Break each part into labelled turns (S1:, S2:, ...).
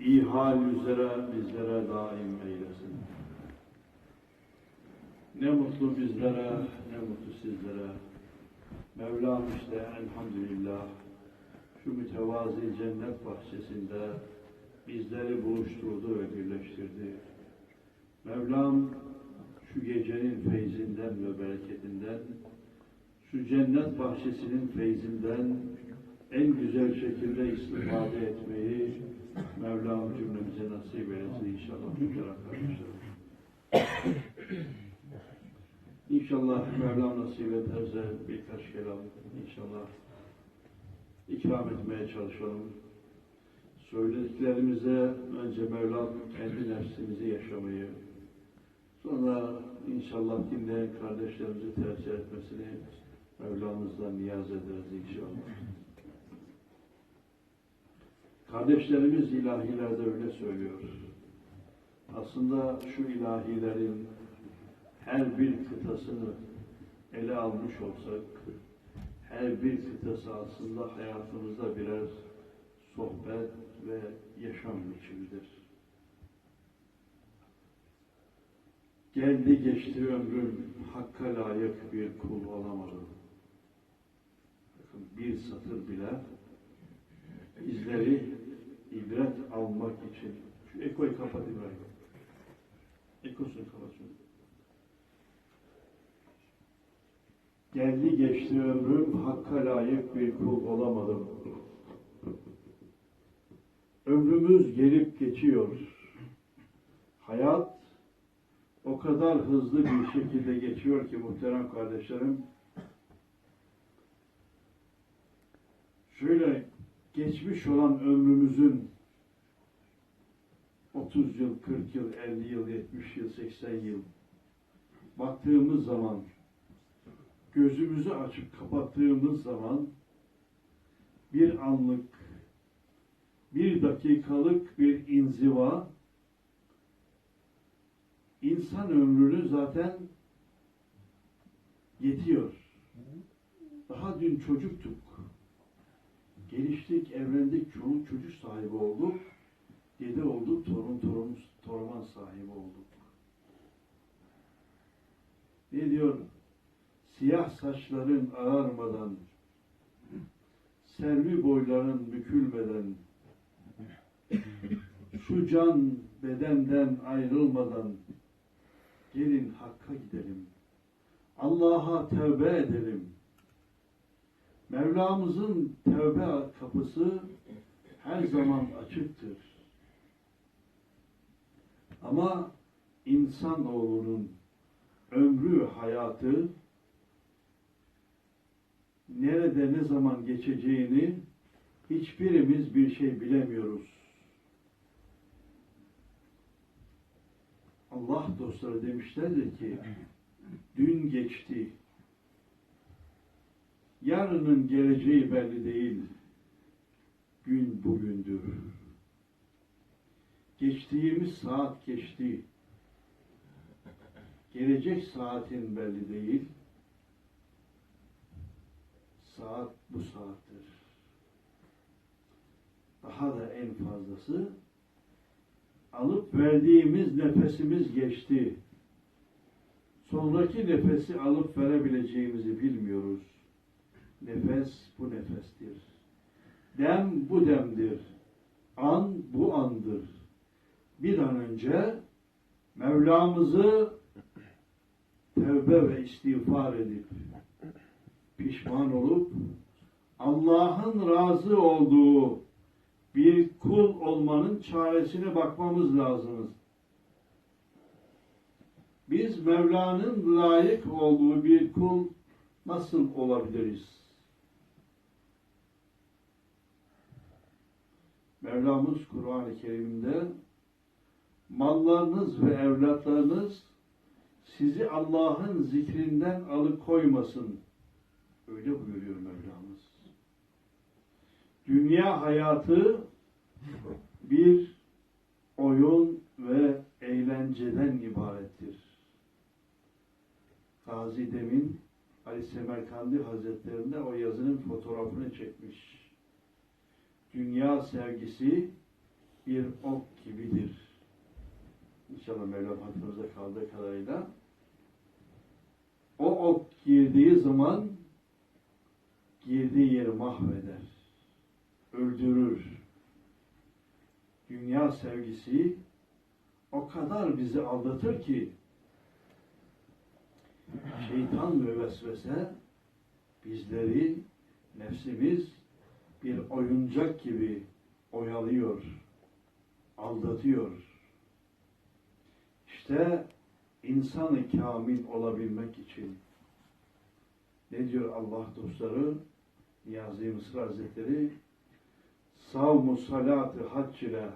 S1: iyi hal üzere bizlere daim eylesin. Ne mutlu bizlere, ne mutlu sizlere. Mevlam işte elhamdülillah şu mütevazi cennet bahçesinde bizleri buluşturdu ve birleştirdi. Mevlam şu gecenin feyzinden ve bereketinden, şu cennet bahçesinin feyzinden en güzel şekilde istifade etmeyi Mevlam cümlemize nasip eylesin inşallah muhterem kardeşlerim. İnşallah Mevlam nasip ederse birkaç kelam inşallah ikram etmeye çalışalım. Söylediklerimize önce Mevlam kendi nefsimizi yaşamayı, sonra inşallah dinleyen kardeşlerimizi tercih etmesini Mevlamızdan niyaz ederiz inşallah. Kardeşlerimiz ilahilerde öyle söylüyor. Aslında şu ilahilerin her bir kıtasını ele almış olsak, her bir kıtası aslında hayatımızda birer sohbet ve yaşam biçimidir. Geldi geçti ömrüm, hakka layık bir kul olamadım. Bakın bir satır bile bizleri ibret almak için, şu ekoyu kapat İbrahim. Ekosunu kapat şunu. Geldi geçti ömrüm, hakka layık bir kul olamadım. Ömrümüz gelip geçiyor. Hayat o kadar hızlı bir şekilde geçiyor ki muhterem kardeşlerim. Şöyle geçmiş olan ömrümüzün 30 yıl, 40 yıl, 50 yıl, 70 yıl, 80 yıl baktığımız zaman gözümüzü açıp kapattığımız zaman bir anlık, bir dakikalık bir inziva insan ömrünü zaten yetiyor. Daha dün çocuktuk. Geliştik, evlendik, çoluk çocuk sahibi olduk. Dede olduk, torun torun torman sahibi olduk. Ne diyor? Siyah saçların ağarmadan, servi boyların bükülmeden, şu can bedenden ayrılmadan gelin Hakk'a gidelim. Allah'a tevbe edelim. Mevlamızın tevbe kapısı her zaman açıktır. Ama insanoğlunun ömrü, hayatı nerede ne zaman geçeceğini hiçbirimiz bir şey bilemiyoruz. Allah dostları demişlerdir ki dün geçti. Yarının geleceği belli değil. Gün bugündür. Geçtiğimiz saat geçti. Gelecek saatin belli değil. Saat bu saattir. Daha da en fazlası alıp verdiğimiz nefesimiz geçti. Sonraki nefesi alıp verebileceğimizi bilmiyoruz. Nefes bu nefestir. Dem bu demdir. An bu andır. Bir an önce Mevlamızı tevbe ve istiğfar edip pişman olup Allah'ın razı olduğu bir kul olmanın çaresine bakmamız lazım. Biz Mevla'nın layık olduğu bir kul nasıl olabiliriz? Mevlamız Kur'an-ı Kerim'de mallarınız ve evlatlarınız sizi Allah'ın zikrinden alıkoymasın. Öyle buyuruyor Mevlamız. Dünya hayatı bir oyun ve eğlenceden ibarettir. Gazi Demin Ali Semerkandi Hazretlerinde o yazının fotoğrafını çekmiş. Dünya sevgisi bir ok gibidir. İnşallah Mevlam hatırımızda kaldığı kadarıyla. O ok girdiği zaman girdiği yeri mahveder, öldürür. Dünya sevgisi o kadar bizi aldatır ki şeytan ve vesvese bizleri nefsimiz bir oyuncak gibi oyalıyor, aldatıyor. İşte insanı kamil olabilmek için ne diyor Allah dostları? Niyazi Mısır Hazretleri savmu salatı hac ile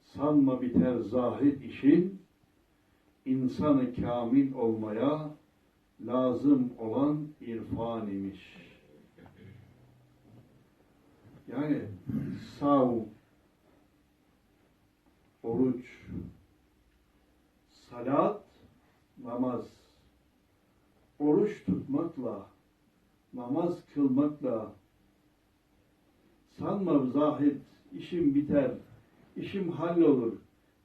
S1: sanma biter zahid işin insanı kamil olmaya lazım olan irfan imiş. Yani sav, oruç, salat, namaz, oruç tutmakla, namaz kılmakla, sanma zahid, işim biter, işim hallolur.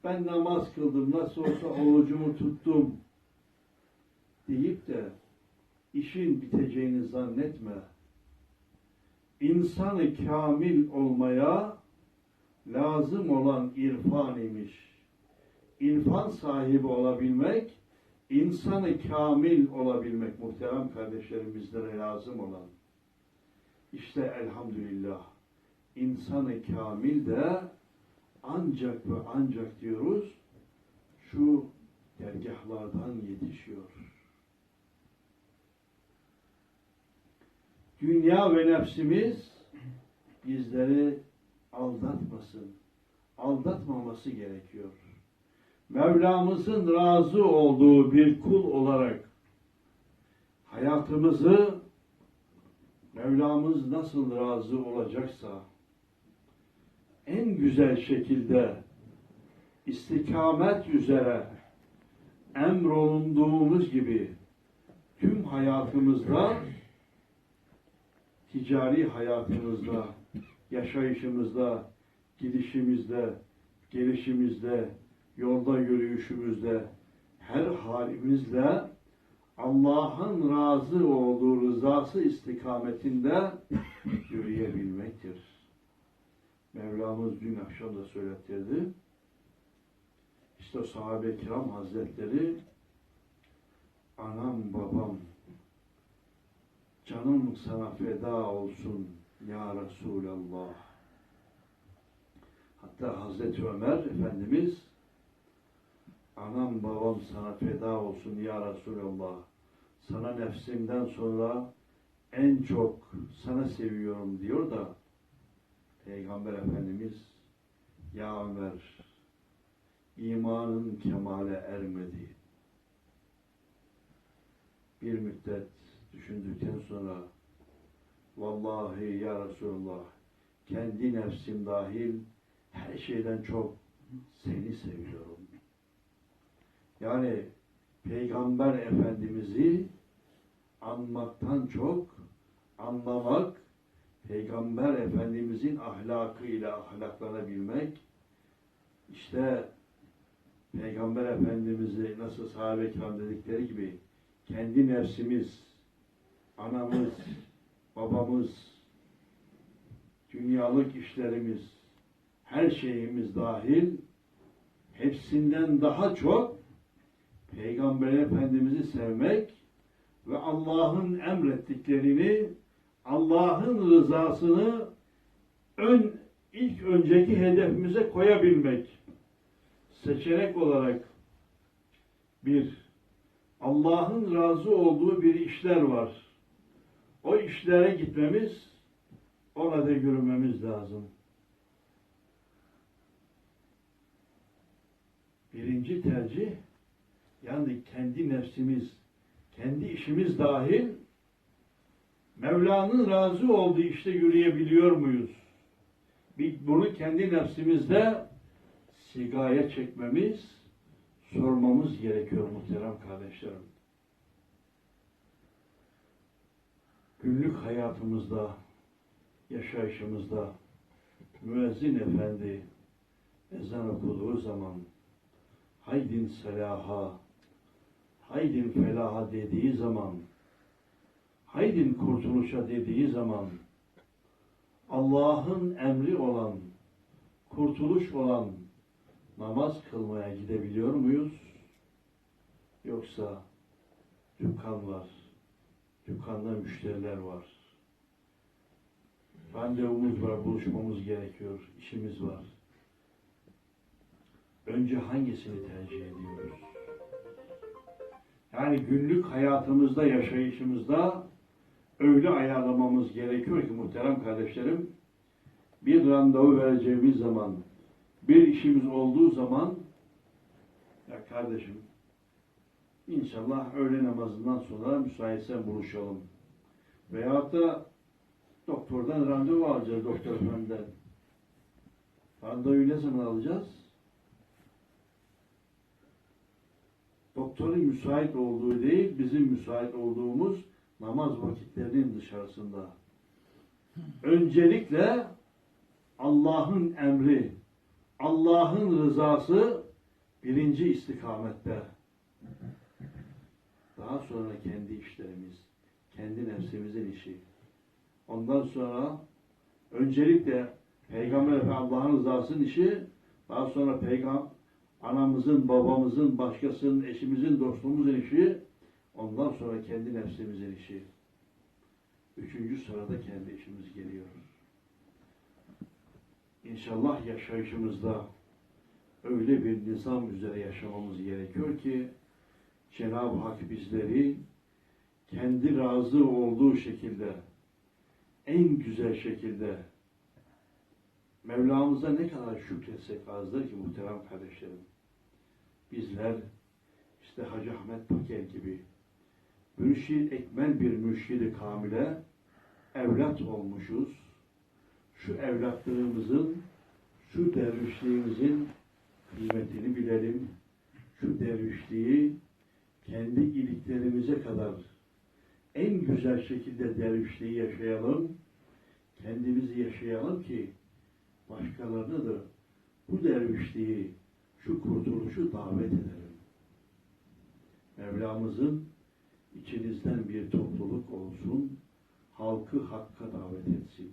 S1: Ben namaz kıldım, nasıl olsa orucumu tuttum deyip de işin biteceğini zannetme. İnsanı kamil olmaya lazım olan irfan imiş. İrfan sahibi olabilmek, insanı kamil olabilmek muhterem kardeşlerim bizlere lazım olan. İşte elhamdülillah insanı kamil de ancak ve ancak diyoruz şu dergahlardan yetişiyor. Dünya ve nefsimiz bizleri aldatmasın. Aldatmaması gerekiyor. Mevlamızın razı olduğu bir kul olarak hayatımızı Mevlamız nasıl razı olacaksa en güzel şekilde istikamet üzere emrolunduğumuz gibi tüm hayatımızda ticari hayatımızda, yaşayışımızda, gidişimizde, gelişimizde, yolda yürüyüşümüzde, her halimizle Allah'ın razı olduğu rızası istikametinde yürüyebilmektir. Mevlamız dün akşam da söylettirdi. İşte sahabe-i kiram hazretleri anam babam canım sana feda olsun ya Resulallah. Hatta Hazreti Ömer Efendimiz anam babam sana feda olsun ya Resulallah. Sana nefsimden sonra en çok sana seviyorum diyor da Peygamber Efendimiz ya Ömer imanın kemale ermedi. Bir müddet düşündükten sonra vallahi ya Resulallah kendi nefsim dahil her şeyden çok seni seviyorum. Yani Peygamber Efendimiz'i anmaktan çok anlamak, Peygamber Efendimiz'in ahlakıyla ahlaklanabilmek, işte Peygamber Efendimiz'i nasıl sahabe kiram dedikleri gibi kendi nefsimiz, anamız, babamız, dünyalık işlerimiz, her şeyimiz dahil hepsinden daha çok Peygamber Efendimiz'i sevmek ve Allah'ın emrettiklerini, Allah'ın rızasını ön ilk önceki hedefimize koyabilmek. Seçenek olarak bir, Allah'ın razı olduğu bir işler var. O işlere gitmemiz, ona da yürümemiz lazım. Birinci tercih, yani kendi nefsimiz, kendi işimiz dahil Mevla'nın razı olduğu işte yürüyebiliyor muyuz? Bunu kendi nefsimizde sigaya çekmemiz, sormamız gerekiyor muhterem kardeşlerim. Günlük hayatımızda, yaşayışımızda müezzin efendi ezan okuduğu zaman haydin selaha, haydin felaha dediği zaman, haydin kurtuluşa dediği zaman, Allah'ın emri olan, kurtuluş olan namaz kılmaya gidebiliyor muyuz? Yoksa dükkan var, dükkanda müşteriler var. Randevumuz var, buluşmamız gerekiyor, işimiz var. Önce hangisini tercih ediyoruz? Yani günlük hayatımızda, yaşayışımızda öyle ayarlamamız gerekiyor ki muhterem kardeşlerim, bir randevu vereceğimiz zaman, bir işimiz olduğu zaman, ya kardeşim, inşallah öğle namazından sonra müsaitsen buluşalım. Veyahut da doktordan randevu alacağız, doktor efendiden. Randevuyu ne zaman alacağız? Doktorun müsait olduğu değil, bizim müsait olduğumuz namaz vakitlerinin dışarısında. Öncelikle Allah'ın emri, Allah'ın rızası birinci istikamette. Daha sonra kendi işlerimiz, kendi nefsimizin işi. Ondan sonra öncelikle Peygamber ve Allah'ın rızasının işi, daha sonra Peygamber anamızın, babamızın, başkasının, eşimizin, dostumuzun işi, ondan sonra kendi nefsimizin işi. Üçüncü sırada kendi işimiz geliyor. İnşallah yaşayışımızda öyle bir nizam üzere yaşamamız gerekiyor ki Cenab-ı Hak bizleri kendi razı olduğu şekilde en güzel şekilde Mevlamıza ne kadar şükretsek azdır ki muhterem kardeşlerim. Bizler işte Hacı Ahmet Paker gibi mürşid ekmel bir mürşidi kamile evlat olmuşuz. Şu evlatlığımızın, şu dervişliğimizin kıymetini bilelim. Şu dervişliği kendi iliklerimize kadar en güzel şekilde dervişliği yaşayalım. Kendimizi yaşayalım ki başkalarını da bu dervişliği, şu kurtuluşu davet edelim. Mevlamızın içinizden bir topluluk olsun, halkı hakka davet etsin.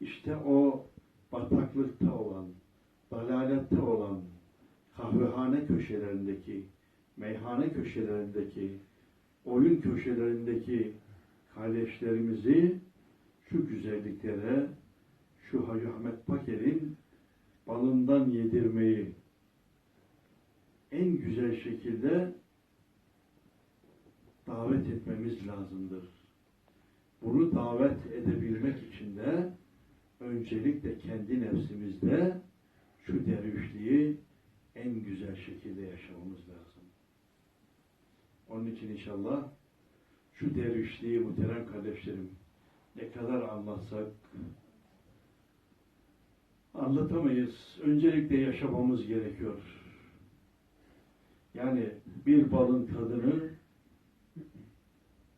S1: İşte o bataklıkta olan, dalalette olan, kahvehane köşelerindeki, meyhane köşelerindeki, oyun köşelerindeki kardeşlerimizi şu güzelliklere, şu Hacı Ahmet Paker'in balından yedirmeyi en güzel şekilde davet etmemiz lazımdır. Bunu davet edebilmek için de öncelikle kendi nefsimizde şu dervişliği en güzel şekilde yaşamamız lazım. Onun için inşallah şu dervişliği muhterem kardeşlerim ne kadar anlatsak anlatamayız. Öncelikle yaşamamız gerekiyor. Yani bir balın tadını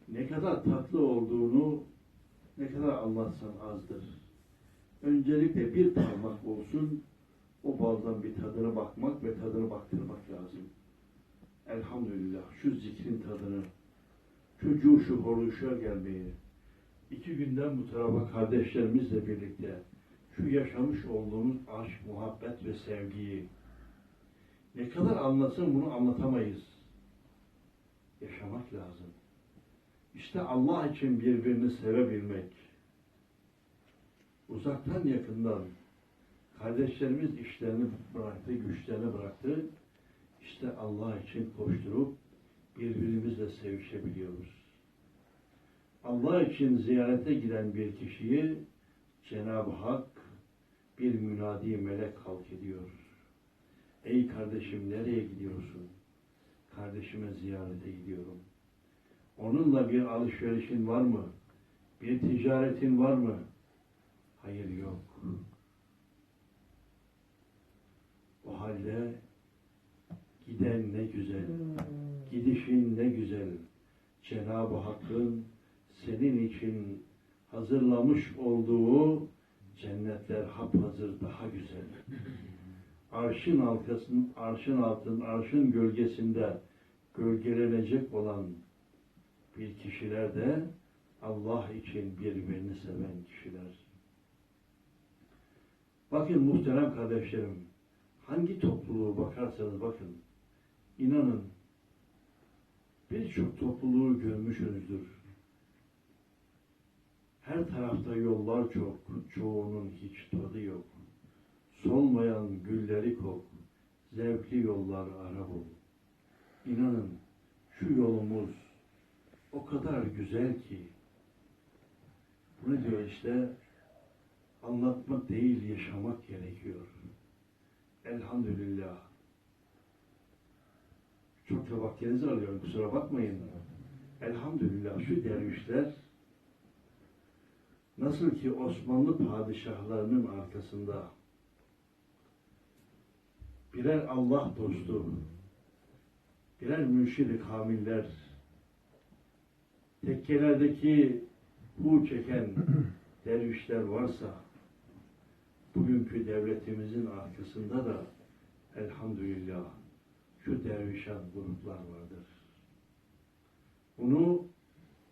S1: ne kadar tatlı olduğunu ne kadar anlatsan azdır. Öncelikle bir parmak olsun o baldan bir tadına bakmak ve tadını baktırmak lazım. Elhamdülillah şu zikrin tadını, şu cuşu horuşa gelmeyi, iki günden bu tarafa kardeşlerimizle birlikte şu yaşamış olduğumuz aşk, muhabbet ve sevgiyi ne kadar anlatsın bunu anlatamayız. Yaşamak lazım. İşte Allah için birbirini sevebilmek. Uzaktan yakından kardeşlerimiz işlerini bıraktı, güçlerini bıraktı. İşte Allah için koşturup birbirimizle sevişebiliyoruz. Allah için ziyarete giden bir kişiyi Cenab-ı Hak bir münadi melek halk ediyor. Ey kardeşim nereye gidiyorsun? Kardeşime ziyarete gidiyorum. Onunla bir alışverişin var mı? Bir ticaretin var mı? Hayır yok. O halde giden ne güzel, gidişin ne güzel. Cenab-ı Hakk'ın senin için hazırlamış olduğu cennetler hap hazır daha güzel. arşın arkasının, arşın altın, arşın gölgesinde gölgelenecek olan bir kişiler de Allah için birbirini seven kişiler. Bakın muhterem kardeşlerim, hangi topluluğu bakarsanız bakın, inanın birçok topluluğu görmüşsünüzdür. Her tarafta yollar çok, çoğunun hiç tadı yok. Solmayan gülleri kok, zevkli yollar ara bul. İnanın şu yolumuz o kadar güzel ki, bunu diyor işte, anlatmak değil yaşamak gerekiyor. Elhamdülillah. Çok da vaktinizi alıyorum kusura bakmayın. Elhamdülillah şu dervişler nasıl ki Osmanlı padişahlarının arkasında birer Allah dostu, birer mürşid-i kamiller, tekkelerdeki bu çeken dervişler varsa bugünkü devletimizin arkasında da elhamdülillah şu dervişan gruplar vardır. Bunu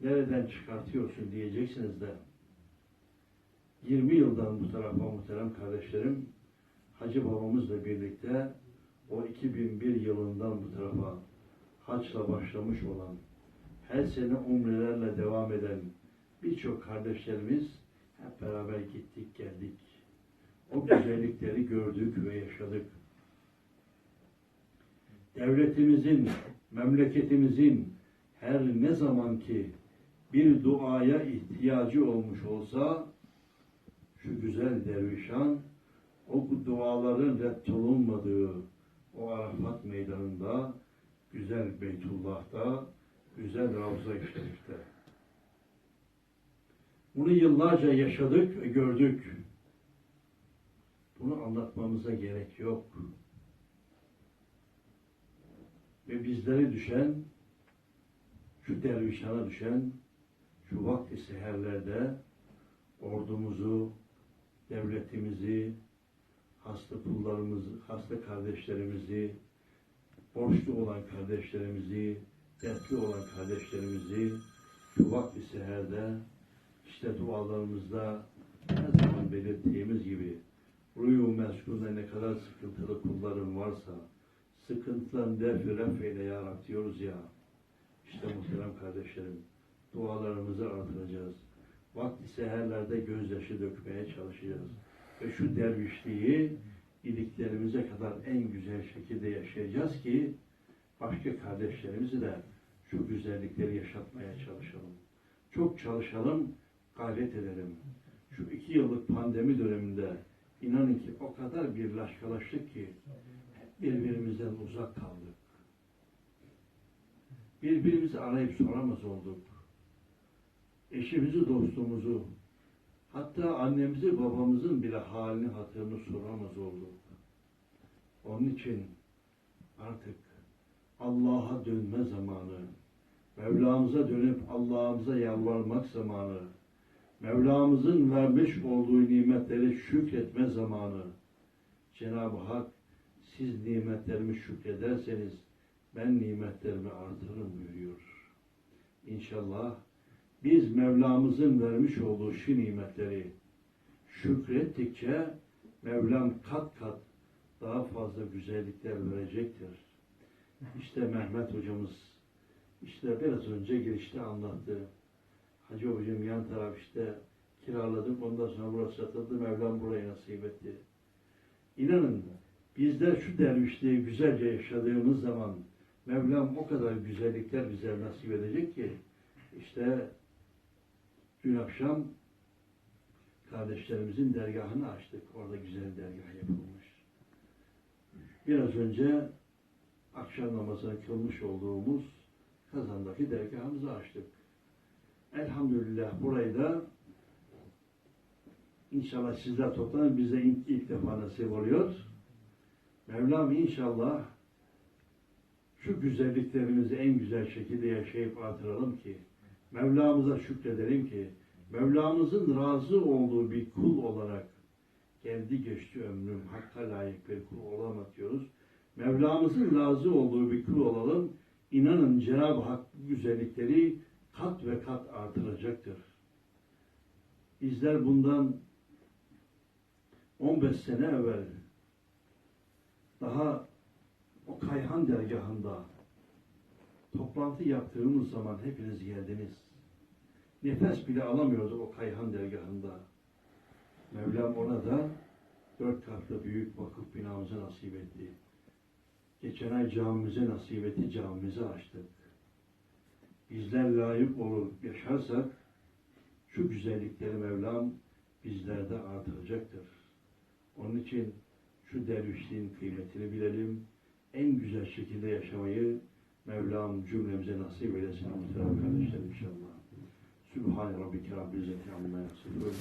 S1: nereden çıkartıyorsun diyeceksiniz de 20 yıldan bu tarafa muhterem kardeşlerim Hacı babamızla birlikte o 2001 yılından bu tarafa haçla başlamış olan her sene umrelerle devam eden birçok kardeşlerimiz hep beraber gittik geldik. O güzellikleri gördük ve yaşadık. Devletimizin, memleketimizin her ne zaman ki bir duaya ihtiyacı olmuş olsa şu güzel dervişan o duaların reddolunmadığı o Arafat meydanında güzel Beytullah'ta güzel Ravza-i Şerif'te bunu yıllarca yaşadık ve gördük. Bunu anlatmamıza gerek yok. Ve bizlere düşen, şu dervişana düşen, şu vakti seherlerde ordumuzu, devletimizi, hasta kullarımızı, hasta kardeşlerimizi, borçlu olan kardeşlerimizi, dertli olan kardeşlerimizi şu vakti seherde işte dualarımızda her zaman belirttiğimiz gibi ruyu meskunda ne kadar sıkıntılı kulların varsa sıkıntılarını defi ref eyle ya Rab diyoruz ya. İşte muhterem kardeşlerim dualarımızı artıracağız. Vakti seherlerde gözyaşı dökmeye çalışacağız. Ve şu dervişliği iliklerimize kadar en güzel şekilde yaşayacağız ki başka kardeşlerimizi de şu güzellikleri yaşatmaya çalışalım. Çok çalışalım, gayret edelim. Şu iki yıllık pandemi döneminde inanın ki o kadar bir laşkalaştık ki birbirimizden uzak kaldık. Birbirimizi arayıp soramaz olduk. Eşimizi, dostumuzu, hatta annemizi, babamızın bile halini, hatırını soramaz olduk. Onun için artık Allah'a dönme zamanı, Mevlamıza dönüp Allah'ımıza yalvarmak zamanı, Mevlamızın vermiş olduğu nimetleri şükretme zamanı. Cenab-ı Hak siz nimetlerimi şükrederseniz ben nimetlerimi artırırım buyuruyor. İnşallah biz Mevlamızın vermiş olduğu şu nimetleri şükrettikçe Mevlam kat kat daha fazla güzellikler verecektir. İşte Mehmet hocamız işte biraz önce girişte anlattı. Hacı hocam yan taraf işte kiraladık ondan sonra burası satıldı Mevlam burayı nasip etti. İnanın bizler şu dervişliği güzelce yaşadığımız zaman Mevlam o kadar güzellikler bize nasip edecek ki işte dün akşam kardeşlerimizin dergahını açtık. Orada güzel dergah yapılmış. Biraz önce akşam namazını kılmış olduğumuz kazandaki dergahımızı açtık. Elhamdülillah burayı da inşallah sizler toplanın bize ilk, ilk defa nasip oluyor. Mevlam inşallah şu güzelliklerimizi en güzel şekilde yaşayıp artıralım ki Mevlamıza şükredelim ki Mevlamızın razı olduğu bir kul olarak Geldi geçti ömrüm, hakka layık bir kul olamaz diyoruz. Mevlamızın razı olduğu bir kul olalım. İnanın Cenab-ı Hak bu güzellikleri kat ve kat artıracaktır. Bizler bundan 15 sene evvel daha o Kayhan dergahında toplantı yaptığımız zaman hepiniz geldiniz. Nefes bile alamıyoruz o Kayhan dergahında. Mevlam ona da dört katlı büyük vakıf binamızı nasip etti. Geçen ay camimize nasip etti, camimizi açtık. Bizler layık olur yaşarsak şu güzellikleri Mevlam bizlerde artıracaktır. Onun için şu dervişliğin kıymetini bilelim. En güzel şekilde yaşamayı Mevlam cümlemize nasip eylesin muhterem kardeşlerim inşallah. Sübhane Rabbike Rabbil İzzeti Amma Yasifun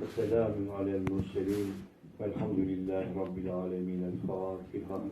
S1: ve selamun alel murselin velhamdülillahi Rabbil Alemin. El Fatiha.